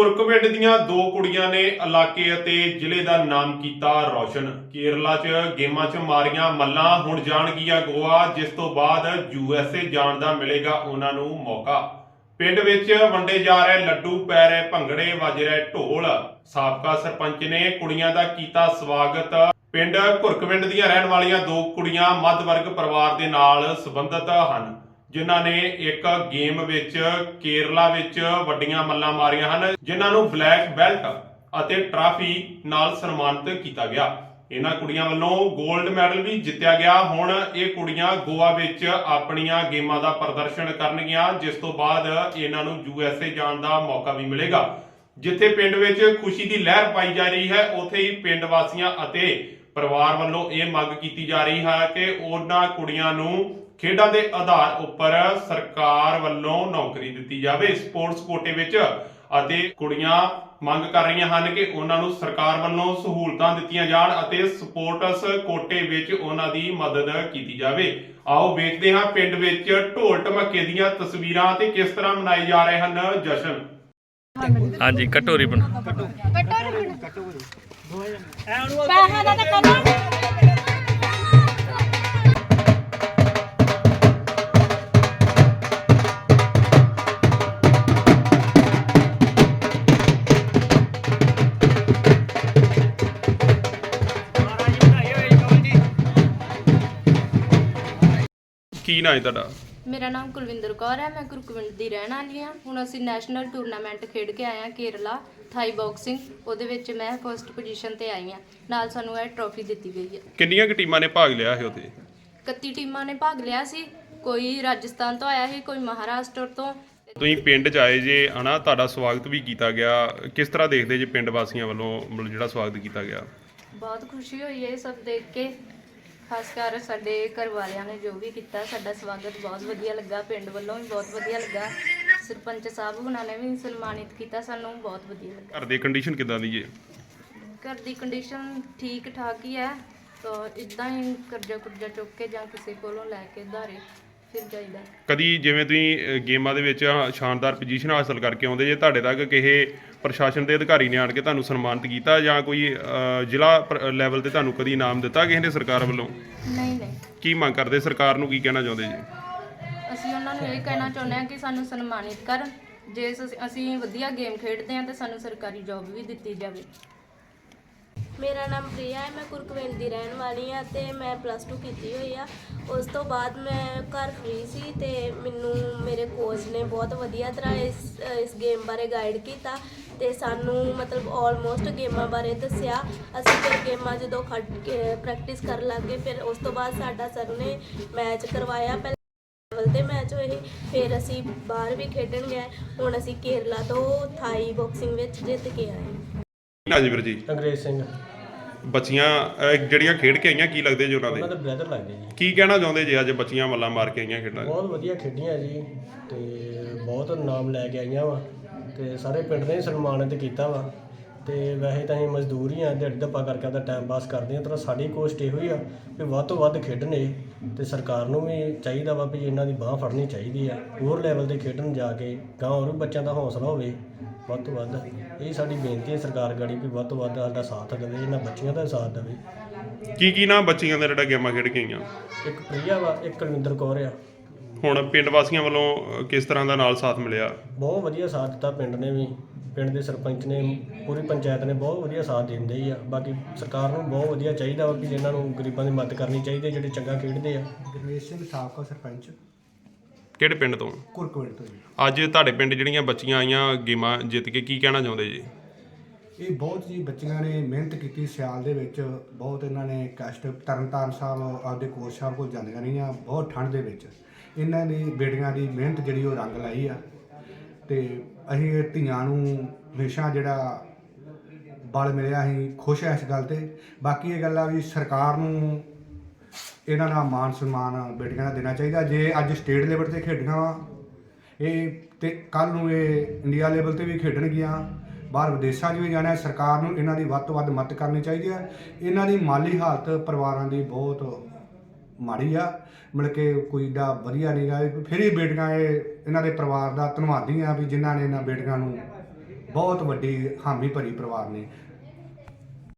ਕੁਰਕਵਿੰਡ ਦੀਆਂ ਦੋ ਕੁੜੀਆਂ ਨੇ ਇਲਾਕੇ ਅਤੇ ਜ਼ਿਲ੍ਹੇ ਦਾ ਨਾਮ ਕੀਤਾ ਰੌਸ਼ਨ। ਕੇਰਲਾ 'ਚ ਗੇਮਾਂ 'ਚ ਮਾਰੀਆਂ ਮੱਲਾਂ, ਹੁਣ ਜਾਣਗੀਆਂ ਗੋਆ, ਜਿਸ ਤੋਂ ਬਾਅਦ ਯੂਐਸਏ ਜਾਣ ਦਾ ਮਿਲੇਗਾ ਉਹਨਾਂ ਨੂੰ ਮੌਕਾ। ਪਿੰਡ ਵਿੱਚ ਵੰਡੇ ਜਾ ਰਹੇ ਲੱਡੂ ਪੈ ਰਹੇ ਭੰਗੜੇ, ਵੱਜ ਰਹੇ ਢੋਲ। ਸਾਬਕਾ ਸਰਪੰਚ ਨੇ ਕੁੜੀਆਂ ਦਾ ਕੀਤਾ ਸਵਾਗਤ। ਪਿੰਡ ਕੁਰਕਵਿੰਡ ਦੀਆਂ ਰਹਿਣ ਵਾਲੀਆਂ ਦੋ ਕੁੜੀਆਂ ਮੱਧ ਵਰਗ ਪਰਿਵਾਰ ਦੇ ਨਾਲ ਸੰਬੰਧਿਤ ਹਨ। ਜਿਨ੍ਹਾਂ ਨੇ ਇੱਕ ਗੇਮ ਵਿੱਚ ਕੇਰਲਾ ਵਿੱਚ ਵੱਡੀਆਂ ਮੱਲਾਂ ਮਾਰੀਆਂ ਹਨ, ਜਿਨ੍ਹਾਂ ਨੂੰ ਬਲੈਕ ਬੈਲਟ ਅਤੇ ਟਰਾਫੀ ਨਾਲ ਸਨਮਾਨਿਤ ਕੀਤਾ ਗਿਆ। ਇਹਨਾਂ ਕੁੜੀਆਂ ਵੱਲੋਂ 골ਡ ਮੈਡਲ ਵੀ ਜਿੱਤਿਆ ਗਿਆ। ਹੁਣ ਇਹ ਕੁੜੀਆਂ ਗੋਆ ਵਿੱਚ ਆਪਣੀਆਂ ਗੇਮਾਂ ਦਾ ਪ੍ਰਦਰਸ਼ਨ ਕਰਨਗੀਆਂ, ਜਿਸ ਤੋਂ ਬਾਅਦ ਇਹਨਾਂ ਨੂੰ ਯੂਐਸਏ ਜਾਣ ਦਾ ਮੌਕਾ ਵੀ ਮਿਲੇਗਾ। ਜਿੱਥੇ ਪਿੰਡ ਵਿੱਚ ਖੁਸ਼ੀ ਦੀ ਲਹਿਰ ਪਾਈ ਜਾ ਰਹੀ ਹੈ, ਉੱਥੇ ਹੀ ਪਿੰਡ ਵਾਸੀਆਂ ਅਤੇ ਪਰਿਵਾਰ ਵੱਲੋਂ ਇਹ ਮੰਗ ਕੀਤੀ ਜਾ ਰਹੀ ਹੈ ਕਿ ਉਹਨਾਂ ਕੁੜੀਆਂ ਨੂੰ ਖੇਡਾਂ ਦੇ ਆਧਾਰ ਉੱਪਰ ਸਰਕਾਰ ਵੱਲੋਂ ਨੌਕਰੀ ਦਿੱਤੀ ਜਾਵੇ। ਸਪੋਰਟਸ ਕੋਟੇ ਵਿੱਚ ਅਤੇ ਕੁੜੀਆਂ ਮੰਗ ਕਰ ਰਹੀਆਂ ਹਨ ਕਿ ਉਹਨਾਂ ਨੂੰ ਸਰਕਾਰ ਵੱਲੋਂ ਸਹੂਲਤਾਂ ਦਿੱਤੀਆਂ ਜਾਣ ਅਤੇ ਸਪੋਰਟਸ ਕੋਟੇ ਵਿੱਚ ਉਹਨਾਂ ਦੀ ਮਦਦ ਕੀਤੀ ਜਾਵੇ। ਆਓ ਵੇਖਦੇ ਹਾਂ ਪਿੰਡ ਵਿੱਚ ਢੋਲ ਢਮੱਕੇ ਦੀਆਂ ਤਸਵੀਰਾਂ ਤੇ ਕਿਸ ਤਰ੍ਹਾਂ ਮਨਾਏ ਜਾ ਰਹੇ ਹਨ ਜਸ਼ਨ। ਹਾਂਜੀ ਕਟੋਰੀ ਬਣ ਪੈਸਾ ਦਾ ਤਾਂ ਕਮਾ ਕੀ ਨਾਂ ਹੈ ਤੁਹਾਡਾ? ਮੇਰਾ ਨਾਮ ਕੁਲਵਿੰਦਰ ਕੌਰ ਹੈ ਮੈਂ ਕੁਰਕਵਿੰਡ ਦੀ ਰਹਿਣ ਵਾਲੀ ਹਾਂ। ਹੁਣ ਅਸੀਂ ਨੈਸ਼ਨਲ ਟੂਰਨਾਮੈਂਟ ਖੇਡ ਕੇ ਆਏ ਹਾਂ ਕੇਰਲਾ ਥਾਈ ਬਾਕਸਿੰਗ। ਉਹਦੇ ਵਿੱਚ ਮੈਂ ਫਰਸਟ ਪੋਜੀਸ਼ਨ ਤੇ ਆਈ ਹਾਂ। ਨਾਲ ਸਾਨੂੰ ਇਹ ਟਰੋਫੀ ਦਿੱਤੀ ਗਈ ਹੈ। ਕਿੰਨੀਆਂ ਕਿ ਟੀਮਾਂ ਨੇ ਭਾਗ ਲਿਆ ਹੈ ਉਹਦੇ 31 ਟੀਮਾਂ ਨੇ ਭਾਗ ਲਿਆ ਸੀ। ਕੋਈ ਰਾਜਸਥਾਨ ਤੋਂ ਆਇਆ ਸੀ ਕੋਈ ਮਹਾਰਾਸ਼ਟਰ ਤੋਂ। ਤੁਸੀਂ ਪਿੰਡ ਚ ਆਏ ਜੇ ਹਨਾ? ਤੁਹਾਡਾ ਸਵਾਗਤ ਵੀ ਕੀਤਾ ਗਿਆ। ਕਿਸ ਤਰ੍ਹਾਂ ਦੇਖਦੇ ਜੇ ਪਿੰਡ ਵਾਸੀਆਂ ਵੱਲੋਂ ਮਤਲਬ ਜਿਹੜਾ ਸਵਾਗਤ ਕੀਤਾ ਗਿਆ? ਬਹੁਤ ਖੁਸ਼ੀ ਹੋਈ ਹੈ ਇਹ ਸਭ ਦੇਖ ਕੇ। ਖਾਸ ਕਰ ਸਾਡੇ ਘਰ ਵਾਲਿਆਂ ਨੇ ਜੋ ਵੀ ਕੀਤਾ ਸਾਡਾ ਸਵਾਗਤ ਬਹੁਤ ਵਧੀਆ ਲੱਗਾ ਪਿੰਡ ਵੱਲੋਂ ਵੀ ਬਹੁਤ ਵਧੀਆ ਲੱਗਾ। ਸਰਪੰਚ ਸਾਹਿਬ ਉਹਨਾਂ ਨੇ ਵੀ ਸਨਮਾਨਿਤ ਕੀਤਾ ਸਾਨੂੰ ਬਹੁਤ ਵਧੀਆ ਲੱਗਾ। ਘਰ ਦੀ ਕੰਡੀਸ਼ਨ ਕਿਦਾਂ ਦੀ ਜੇ ਘਰ ਦੀ ਕੰਡੀਸ਼ਨ ਠੀਕ ਠਾਕ ਹੀ ਹੈ ਤਾਂ ਇਦਾਂ ਹੀ ਕਰਜ਼ਾ ਕੁਰਜ਼ਾ ਚੁੱਕ ਕੇ ਜਾਂ ਕਿਸੇ ਕੋਲੋਂ ਲੈ ਕੇ ਧਾਰੇ ਫਿਰ ਜਾਈਦਾ। ਕਦੀ ਜਿਵੇਂ ਤੁਸੀਂ ਗੇਮਾਂ ਦੇ ਵਿੱਚ ਸ਼ਾਨਦਾਰ ਪੋਜੀਸ਼ਨ ਹਾਸਲ ਕਰਕੇ ਆਉਂਦੇ ਜੇ ਤੁਹਾਡੇ ਤੱਕ ਕਿਸੇ ਪ੍ਰਸ਼ਾਸਨ ਦੇ ਅਧਿਕਾਰੀ ਨੇ ਆਣ ਕੇ ਤੁਹਾਨੂੰ ਸਨਮਾਨਿਤ ਕੀਤਾ ਜਾਂ ਕੋਈ ਜ਼ਿਲ੍ਹਾ ਲੈਵਲ ਤੇ ਤੁਹਾਨੂੰ ਕਦੀ ਇਨਾਮ ਦਿੱਤਾ ਕਿਸੇ ਨੇ ਸਰਕਾਰ ਵੱਲੋਂ? ਨਹੀਂ ਨਹੀਂ। ਕੀ ਮੰਗ ਕਰਦੇ ਸਰਕਾਰ ਨੂੰ? ਕੀ ਕਹਿਣਾ ਚਾਹੁੰਦੇ ਜੀ? ਅਸੀਂ ਉਹਨਾਂ ਨੂੰ ਇਹ ਕਹਿਣਾ ਚਾਹੁੰਦੇ ਹਾਂ ਕਿ ਸਾਨੂੰ ਸਨਮਾਨਿਤ ਕਰਨ ਜੇ ਅਸੀਂ- ਅਸੀਂ ਵਧੀਆ ਗੇਮ ਖੇਡਦੇ ਹਾਂ ਤਾਂ ਸਾਨੂੰ ਸਰਕਾਰੀ ਜੌਬ ਵੀ ਦਿੱਤੀ ਜਾਵੇ। ਮੇਰਾ ਨਾਮ ਪ੍ਰਿਆ ਹੈ ਮੈਂ ਕੁਰਕਵਿੰਡ ਦੀ ਰਹਿਣ ਵਾਲੀ ਹਾਂ ਤੇ ਮੈਂ ਪਲੱਸ 2 ਕੀਤੀ ਹੋਈ ਆ। ਉਸ ਤੋਂ ਬਾਅਦ ਮੈਂ ਘਰ ਫ੍ਰੀ ਸੀ ਤੇ ਮੈਨੂੰ ਮੇਰੇ ਕੋਚ ਨੇ ਬਹੁਤ ਵਧੀਆ ਤਰ੍ਹਾਂ ਇਸ ਇਸ ਗੇਮ ਬਾਰੇ ਗਾਈਡ ਕੀਤਾ ਤੇ ਸਾਨੂੰ ਮਤਲਬ ਆਲਮੋਸਟ ਗੇਮਾਂ ਬਾਰੇ ਦੱਸਿਆ। ਅਸੀਂ ਫਿਰ ਗੇਮਾਂ ਜਦੋਂ ਖੜ ਕੇ ਪ੍ਰੈਕਟਿਸ ਕਰਨ ਲੱਗੇ ਫਿਰ ਉਸ ਤੋਂ ਬਾਅਦ ਸਾਡਾ ਸਰ ਨੇ ਮੈਚ ਕਰਵਾਇਆ ਪਹਿਲਾਂ ਲੈਵਲ ਤੇ ਮੈਚ ਹੋਏ। ਫਿਰ ਅਸੀਂ ਬਾਹਰ ਵੀ ਖੇਡਣ ਗਏ। ਹੁਣ ਅਸੀਂ ਕੇਰਲਾ ਤੋਂ ਥਾਈ ਬਾਕਸਿੰਗ ਵਿੱਚ ਜਿੱਤ ਕੇ ਆਏ। ਨਾ ਜੀ ਵੀਰ ਜੀ। ਅੰਗਰੇਜ਼ ਸਿੰਘ। ਬੱਚੀਆਂ ਅਹ, ਜਿਹੜੀਆਂ ਖੇਡ ਕੇ ਆਈਆਂ ਕੀ ਲੱਗਦੇ ਜੀ ਉਹਨਾਂ ਉਹਨਾਂ ਦੇ ਦੇ ਬ੍ਰਦਰ ਲੱਗਦੇ ਜੀ। ਕੀ ਕਹਿਣਾ ਚਾਹੁੰਦੇ ਜੀ ਅੱਜ ਬੱਚੀਆਂ ਮੱਲਾਂ ਮਾਰ ਕੇ ਆਈਆਂ ਖੇਡਾਂ ਬਹੁਤ ਵਧੀਆ ਖੇਡੀਆਂ ਜੀ ਤੇ ਬਹੁਤ ਨਾਮ ਲੈ ਕੇ ਆਈਆਂ ਵਾ ਤੇ ਸਾਰੇ ਪਿੰਡ ਨੇ ਸਨਮਾਨਿਤ ਕੀਤਾ ਵਾ। ਤੇ ਵੈਸੇ ਤਾਂ ਅਸੀਂ ਮਜ਼ਦੂਰ ਹੀ ਆ ਦਿਹਾੜੀ ਧੱਪਾ ਕਰਕੇ ਆਪਦਾ ਟਾਈਮ ਪਾਸ ਕਰਦੇ ਆ ਤਾਂ ਸਾਡੀ ਕੋਸ਼ਿਸ਼ ਇਹੋ ਹੀ ਆ ਵੀ ਵੱਧ ਤੋਂ ਵੱਧ ਖੇਡਣ ਇਹ ਤੇ ਸਰਕਾਰ ਨੂੰ ਵੀ ਚਾਹੀਦਾ ਵਾ ਵੀ ਇਹਨਾਂ ਦੀ ਬਾਹ ਫੜਨੀ ਚਾਹੀਦੀ ਆ ਹੋਰ ਲੈਵਲ ਤੇ ਖੇਡਣ ਜਾ ਕੇ ਗਾਂ ਹੋਰ ਵੀ ਬੱਚਿਆਂ ਦਾ ਹੌਸਲਾ ਹੋਵੇ ਵੱਧ ਤੋਂ ਵੱਧ। ਇਹ ਸਾਡੀ ਬੇਨਤੀ ਹੈ ਸਰਕਾਰ ਗਾੜੀ ਵੀ ਵੱਧ ਤੋਂ ਵੱਧ ਸਾਡਾ ਸਾਥ ਦੇਵੇ ਇਹਨਾਂ ਬੱਚੀਆਂ ਦਾ ਸਾਥ ਦੇਵੇ। ਕੀ ਕੀ ਨਾ ਬੱਚੀਆਂ ਦੇ ਜਿਹੜਾ ਗੇਮਾਂ ਖੇਡ ਕੇ ਆਈਆਂ? ਇੱਕ ਪ੍ਰਿਆ ਵਾ ਇੱਕ ਕੁਲਵਿੰਦਰ ਕੌਰ ਆ। ਹੁਣ ਪਿੰਡ ਵਾਸੀਆਂ ਵੱਲੋਂ ਕਿਸ ਤਰ੍ਹਾਂ ਦਾ ਨਾਲ ਸਾਥ ਮਿਲਿਆ? ਬਹੁਤ ਵਧੀਆ ਸਾਥ ਦਿੱਤਾ ਪਿੰਡ ਨੇ ਵੀ। ਪਿੰਡ ਦੇ ਸਰਪੰਚ ਨੇ ਪੂਰੀ ਪੰਚਾਇਤ ਨੇ ਬਹੁਤ ਵਧੀਆ ਸਾਥ ਦਿੰਦੇ ਹੀ ਆ। ਬਾਕੀ ਸਰਕਾਰ ਨੂੰ ਬਹੁਤ ਵਧੀਆ ਚਾਹੀਦਾ ਵਾ ਕਿ ਇਹਨਾਂ ਨੂੰ ਗਰੀਬਾਂ ਦੀ ਮਦਦ ਕਰਨੀ ਚਾਹੀਦੀ ਹੈ ਜਿਹੜੇ ਚੰਗਾ ਖੇਡਦੇ ਆ। ਗੁਰਵੇਸ਼ ਸਿੰਘ ਸਾਬਕਾ ਸਰਪੰਚ। ਕਿਹੜੇ ਪਿੰਡ ਤੋਂ? ਕੁਰਕਵਿੰਡ ਤੋਂ ਜੀ। ਅੱਜ ਤੁਹਾਡੇ ਪਿੰਡ ਜਿਹੜੀਆਂ ਬੱਚੀਆਂ ਆਈਆਂ ਗੇਮਾਂ ਜਿੱਤ ਕੇ ਕੀ ਕਹਿਣਾ ਚਾਹੁੰਦੇ ਜੀ? ਇਹ ਬਹੁਤ ਜੀ ਬੱਚੀਆਂ ਨੇ ਮਿਹਨਤ ਕੀਤੀ ਸਿਆਲ ਦੇ ਵਿੱਚ। ਬਹੁਤ ਇਹਨਾਂ ਨੇ ਕਸ਼ਟ ਤਰਨਤਾਰਨ ਸਾਹਿਬ ਆਪਦੇ ਕੋਚ ਸਾਹਿਬ ਕੋਲ ਜਾਂਦੀਆਂ ਰਹੀਆਂ ਬਹੁਤ ਠੰਡ ਦੇ ਵਿੱਚ। ਇਹਨਾਂ ਦੀ ਬੇਟੀਆਂ ਦੀ ਮਿਹਨਤ ਜਿਹੜੀ ਉਹ ਰੰਗ ਲਾਈ ਆ। ਤੇ ਅਸੀਂ ਇਹ ਧੀਆਂ ਨੂੰ ਹਮੇਸ਼ਾ ਜਿਹੜਾ ਬਲ ਮਿਲਿਆ ਅਸੀਂ ਖੁਸ਼ ਹਾਂ ਇਸ ਗੱਲ ਤੇ। ਬਾਕੀ ਇਹ ਗੱਲ ਆ ਵੀ ਸਰਕਾਰ ਨੂੰ ਇਹਨਾਂ ਦਾ ਮਾਨ ਸਨਮਾਨ ਬੇਟੀਆਂ ਦਾ ਦੇਣਾ ਚਾਹੀਦਾ। ਜੇ ਅੱਜ ਸਟੇਟ ਲੈਵਲ ਤੇ ਖੇਡੀਆਂ ਵਾ, ਇਹ ਤੇ ਕੱਲ ਨੂੰ ਇਹ ਇੰਡੀਆ ਲੈਵਲ ਤੇ ਵੀ ਖੇਡਣਗੀਆਂ, ਬਾਹਰ ਵਿਦੇਸ਼ਾਂ 'ਚ ਵੀ ਜਾਣਾ ਹੈ। ਸਰਕਾਰ ਨੂੰ ਇਹਨਾਂ ਦੀ ਵੱਧ ਤੋਂ ਵੱਧ ਮਦਦ ਕਰਨੀ ਚਾਹੀਦੀ ਹੈ ਇਹਨਾਂ ਦੀ ਮਾਲੀ ਹਾਲਤ ਪਰਿਵਾਰਾਂ ਦੀ ਬਹੁਤ ਮਾੜੀ ਆ। ਮਤਲਬ ਕਿ ਕੋਈ ਦਾ ਵਧੀਆ ਨਹੀਂ ਗਾ। ਫਿਰ ਹੀ ਬੇਟੀਆਂ ਇਹ ਇਹਨਾਂ ਦੇ ਪਰਿਵਾਰ ਦਾ ਧੰਨਵਾਦੀ ਆ ਵੀ ਜਿਨ੍ਹਾਂ ਨੇ ਇਹਨਾਂ ਬੇਟੀਆਂ ਨੂੰ ਬਹੁਤ ਵੱਡੀ ਹਾਮੀ ਭਰੀ ਪਰਿਵਾਰ ਨੇ।